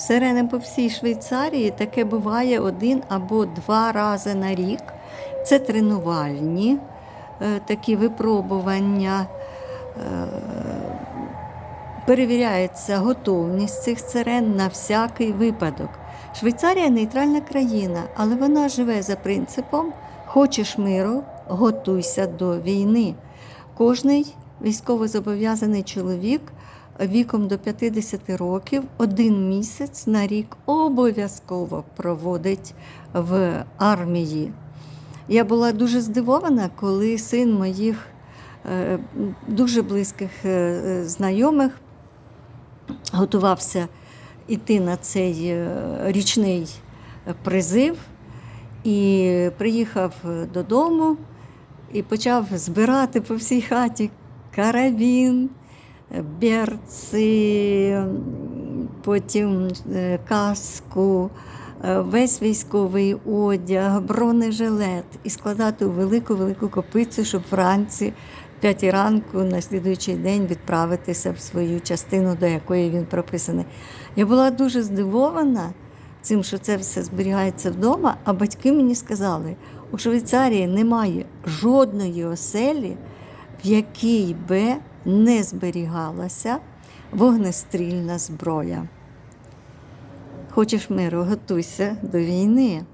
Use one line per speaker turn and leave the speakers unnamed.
сирени по всій Швейцарії таке буває один або два рази на рік. Це тренувальні е, такі випробування. Е, Перевіряється готовність цих сирен на всякий випадок. Швейцарія нейтральна країна, але вона живе за принципом хочеш миру, готуйся до війни. Кожний військовозобов'язаний чоловік віком до 50 років один місяць на рік обов'язково проводить в армії. Я була дуже здивована, коли син моїх е, дуже близьких е, знайомих готувався йти на цей е, річний призив і приїхав додому і почав збирати по всій хаті карабін, берці, потім е, каску, е, весь військовий одяг, бронежилет і складати у велику-велику копицю, щоб вранці, п'ятій ранку, на слідуючий день відправитися в свою частину, до якої він прописаний. Я була дуже здивована цим, що це все зберігається вдома, а батьки мені сказали, у Швейцарії немає жодної оселі, в якій би не зберігалася вогнестрільна зброя. Хочеш миру, готуйся до війни.